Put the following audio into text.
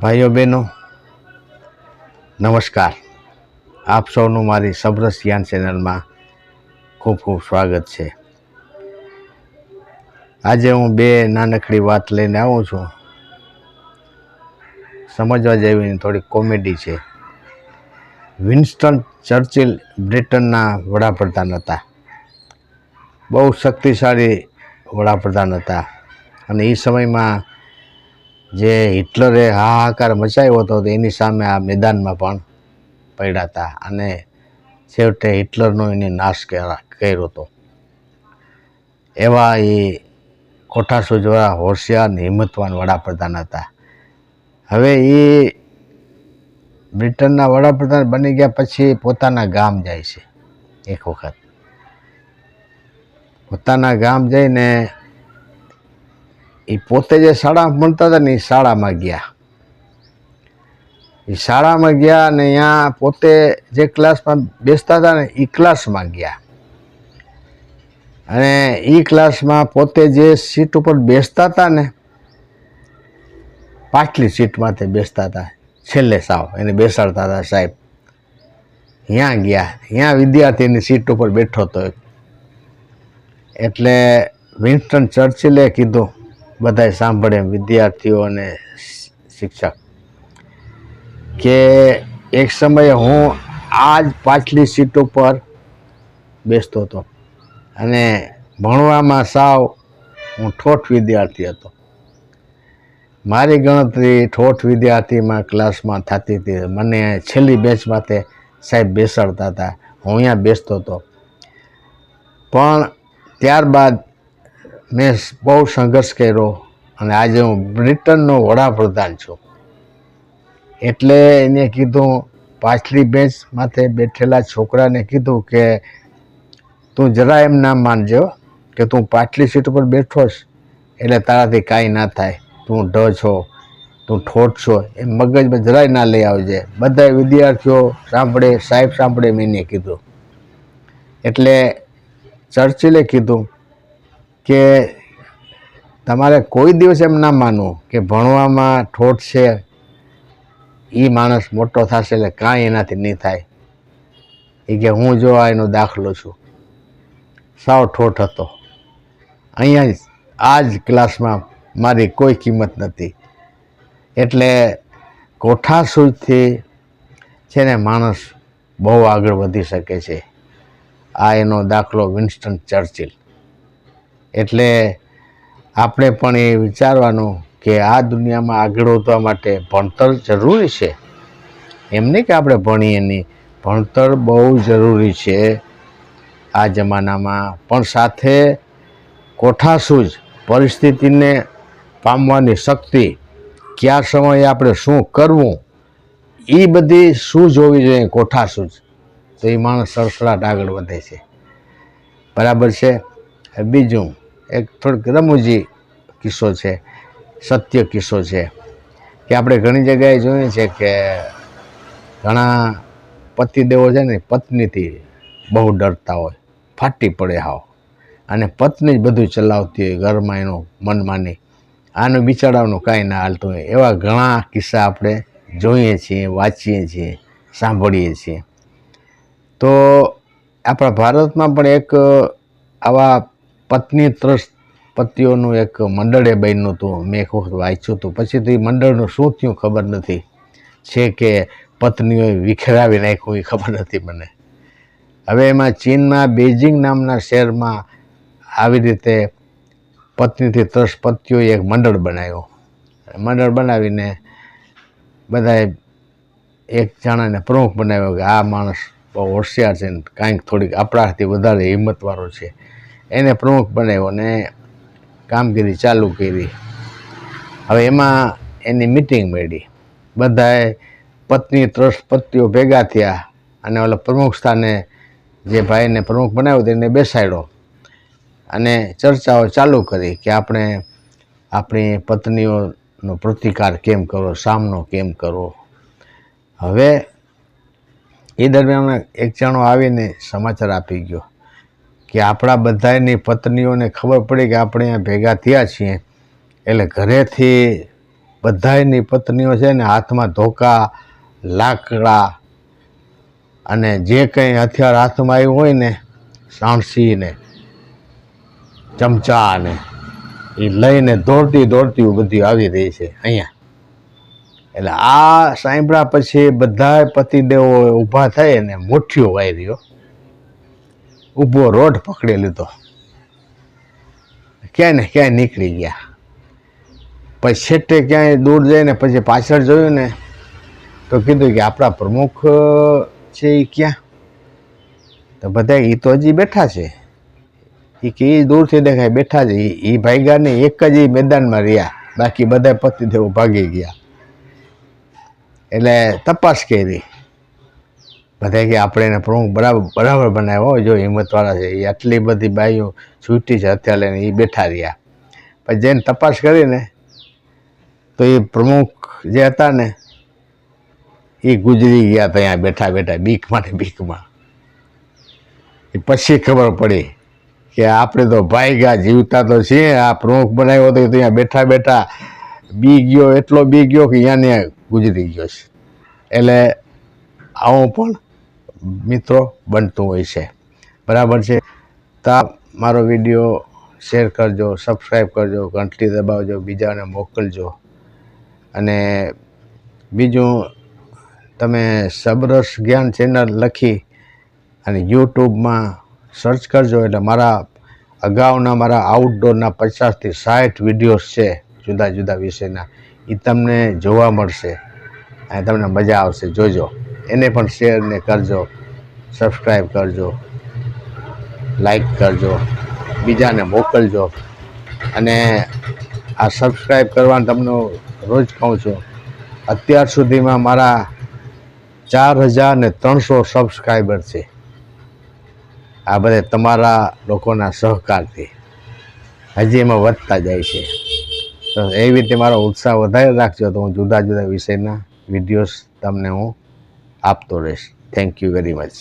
ભાઈઓ બહેનો, નમસ્કાર. આપ સૌનું મારી સબરસ યાન ચેનલમાં ખૂબ ખૂબ સ્વાગત છે. આજે હું બે નાનકડી વાત લઈને આવું છું. સમજવા જેવી થોડી કોમેડી છે. વિન્સ્ટન ચર્ચિલ બ્રિટનના વડાપ્રધાન હતા. બહુ શક્તિશાળી વડાપ્રધાન હતા. અને એ સમયમાં જે હિટલરે હાહાકાર મચાવ્યો હતો તો એની સામે આ મેદાનમાં પણ પડ્યા હતા. અને છેવટે હિટલરનો એને નાશ કર્યા- કર્યો હતો. એવા એ કોઠાસુ જેવા હોશિયાર અને હિંમતવાન વડાપ્રધાન હતા. હવે એ બ્રિટનના વડાપ્રધાન બની ગયા પછી પોતાના ગામ જાય છે એક વખત. પોતાના ગામ જઈને એ પોતે જે શાળામાં ભણતા હતા ને એ શાળામાં ગયા. એ શાળામાં ગયા અને અહીંયા પોતે જે ક્લાસમાં બેસતા હતા ને એ ક્લાસમાં ગયા. અને એ ક્લાસમાં પોતે જે સીટ ઉપર બેસતા હતા ને, પાછલી સીટમાં તે બેસતા હતા, છેલ્લે સાવ એને બેસાડતા હતા સાહેબ. ત્યાં ગયા ત્યાં વિદ્યાર્થીની સીટ ઉપર બેઠો હતો. એટલે વિન્સ્ટન ચર્ચિલે કીધું બધાય સાંભળે વિદ્યાર્થીઓ અને શિક્ષક. કે એક સમયે હું આ જ પાછલી સીટ ઉપર બેસતો હતો અને ભણવામાં સાવ હું ઠોઠ વિદ્યાર્થી હતો. મારી ગણતરી ઠોઠ વિદ્યાર્થીમાં ક્લાસમાં થતી હતી. મને છેલ્લી બેચમાં તે સાહેબ બેસાડતા હતા. હું અહીંયા બેસતો હતો. પણ ત્યારબાદ મેં બહુ સંઘર્ષ કર્યો અને આજે હું બ્રિટનનો વડાપ્રધાન છું. એટલે એને કીધું, પાછલી બેન્ચ માથે બેઠેલા છોકરાને કીધું કે, તું જરા એમ ના માનજો કે તું પાછલી સીટ ઉપર બેઠો છ, એટલે તારાથી કાંઈ ના થાય. તું ઢ છો, તું ઠોઠ છો એ મગજમાં જરાય ના લઈ આવજે. બધા વિદ્યાર્થીઓ સાંભળે, સાહેબ સાંભળે મેં એને કીધું. એટલે ચર્ચિલે કીધું કે તમારે કોઈ દિવસ એમ ના માનવું કે ભણવામાં ઠોઠ છે એ માણસ મોટો થશે એટલે કાંઈ એનાથી નહીં થાય. એ કે હું જો આ એનો દાખલો છું. સાવ ઠોઠ હતો. અહીંયા આ જ ક્લાસમાં મારી કોઈ કિંમત નથી. એટલે કોઠાસૂજથી છે ને માણસ બહુ આગળ વધી શકે છે. આ એનો દાખલો વિન્સ્ટન ચર્ચિલ એટલે આપણે પણ એ વિચારવાનું કે આ દુનિયામાં આગળ વધવા માટે ભણતર જરૂરી છે. એમ નહીં કે આપણે ભણીએ નહીં. ભણતર બહુ જરૂરી છે આ જમાનામાં. પણ સાથે કોઠાસૂઝ પરિસ્થિતિને પામવાની શક્તિ કયા સમયે આપણે શું કરવું, એ બધી સૂઝ હોવી જોઈએ કોઠાસૂઝ તો એ માણસ સડસડાટ આગળ વધે છે. બરાબર છે? બીજું એક થોડીક રમૂજી કિસ્સો છે, સત્ય કિસ્સો છે, કે આપણે ઘણી જગ્યાએ જોઈએ છે કે ઘણા પતિદેવો છે ને, પત્નીથી બહુ ડરતા હોય, ફાટી પડે હાવ. અને પત્ની જ બધું ચલાવતી હોય, ઘરમાં એનું મનમાની આનું બિચારાનું કાંઈ ના હાલતું હોય. એવા ઘણા કિસ્સા આપણે જોઈએ છીએ, વાંચીએ છીએ, સાંભળીએ છીએ. તો આપણા ભારતમાં પણ એક આવા પત્ની ત્રસ્ત પતિઓનું એક મંડળે બન્યું હતું. મેં એક વખત વાંચ્યું હતું. પછી તે મંડળનું શું થયું ખબર નથી. છે કે પત્નીઓએ વિખેરાવી નાખ્યું એ ખબર નથી મને. હવે એમાં ચીનમાં બેઇજિંગ નામના શહેરમાં આવી રીતે પત્નીથી ત્રસ્ત પતિઓએ એક મંડળ બનાવ્યું. મંડળ બનાવીને બધાએ એક જણાને પ્રમુખ બનાવ્યો કે આ માણસ બહુ હોશિયાર છે ને કાંઈક થોડીક આપણાથી વધારે હિંમતવાળો છે. એને પ્રમુખ બનાવ્યો ને કામગીરી ચાલુ કરી. હવે એમાં એની મિટિંગ મળી. બધાએ પત્ની ત્રસ્ત પતિઓ ભેગા થયા અને ઓલા પ્રમુખ સ્થાને જે ભાઈને પ્રમુખ બનાવ્યો તેને બેસાડ્યો. અને ચર્ચાઓ ચાલુ કરી કે આપણે આપણી પત્નીઓનો પ્રતિકાર કેમ કરવો, સામનો કેમ કરવો. હવે એ દરમિયાન એક જણો આવીને સમાચાર આપી ગયો. કે આપણા બધાની પત્નીઓને ખબર પડી કે આપણે અહીંયા ભેગા થયા છીએ. એટલે ઘરેથી બધાયની પત્નીઓ છે ને હાથમાં ધોકા, લાકડા અને જે કંઈ હથિયાર હાથમાં આવ્યું હોય ને સાણસીને ચમચાને એ લઈને દોડતી દોડતી બધી આવી રહી છે અહીંયા. એટલે આ સાંભળ્યા પછી બધા પતિદેવો ઊભા થઈ ને મુઠ્ઠીઓ રહ્યો ઊભો રોડ પકડી લીધો ક્યાંય ને ક્યાંય નીકળી ગયા. પછી છેટે ક્યાંય દૂર જઈને પછી પાછળ જોયું ને, તો કીધું કે આપણા પ્રમુખ છે એ ક્યાં? તો બધા એ તો હજી બેઠા છે. એ કે એ દૂરથી દેખાય બેઠા છે. એ ભાઈગાને એક જ એ મેદાનમાં રહ્યા. બાકી બધા પતિદેવો ભાગી ગયા. એટલે તપાસ કરી. બધા કે આપણે એને પ્રમુખ બરાબર બરાબર બનાવ્યો. જો હિંમતવાળા છે એ આટલી બધી બાઈઓ છૂટી છે અત્યારે એ બેઠા રહ્યા. પછી જઈને તપાસ કરીને તો એ પ્રમુખ જે હતા ને એ ગુજરી ગયા ત્યાં બેઠા બેઠા બીકમાં ને બીકમાં. એ પછી ખબર પડી કે આપણે તો ભાઈ ગયા જીવતા તો છીએ, આ પ્રમુખ બનાવ્યો તો ત્યાં બેઠા બેઠા બી ગયો, એટલો બી ગયો કે ને ગુજરી ગયો છે. એટલે આવું પણ મિત્રો બનતું હોય છે. બરાબર છે? તો મારો વીડિયો શેર કરજો સબસ્ક્રાઈબ કરજો, ઘંટડી દબાવજો, બીજાને મોકલજો. અને બીજું, તમે સબરસ જ્ઞાન ચેનલ લખી અને યુટ્યુબમાં સર્ચ કરજો, એટલે મારા અગાઉના મારા આઉટડોરના પચાસથી સાઠ વિડીયોઝ છે જુદા જુદા વિષયના. એ તમને જોવા મળશે અને તમને મજા આવશે. જોજો. એને પણ શેર ને કરજો. સબસ્ક્રાઈબ કરજો. લાઈક કરજો. બીજાને મોકલજો. અને આ સબસ્ક્રાઈબ કરવાનું તમને રોજ કહું છું. અત્યાર સુધીમાં મારા ચાર હજાર ને ત્રણસો સબસ્ક્રાઈબર છે. આ બધે તમારા લોકોના સહકારથી. હજી એમાં વધતા જાય છે. તો એવી રીતે મારો ઉત્સાહ વધારે રાખજો તો હું જુદા જુદા વિષયના વિડીયોઝ તમને હું আপ তোরেশ থ্যাংক ইউ ভেরি মাচ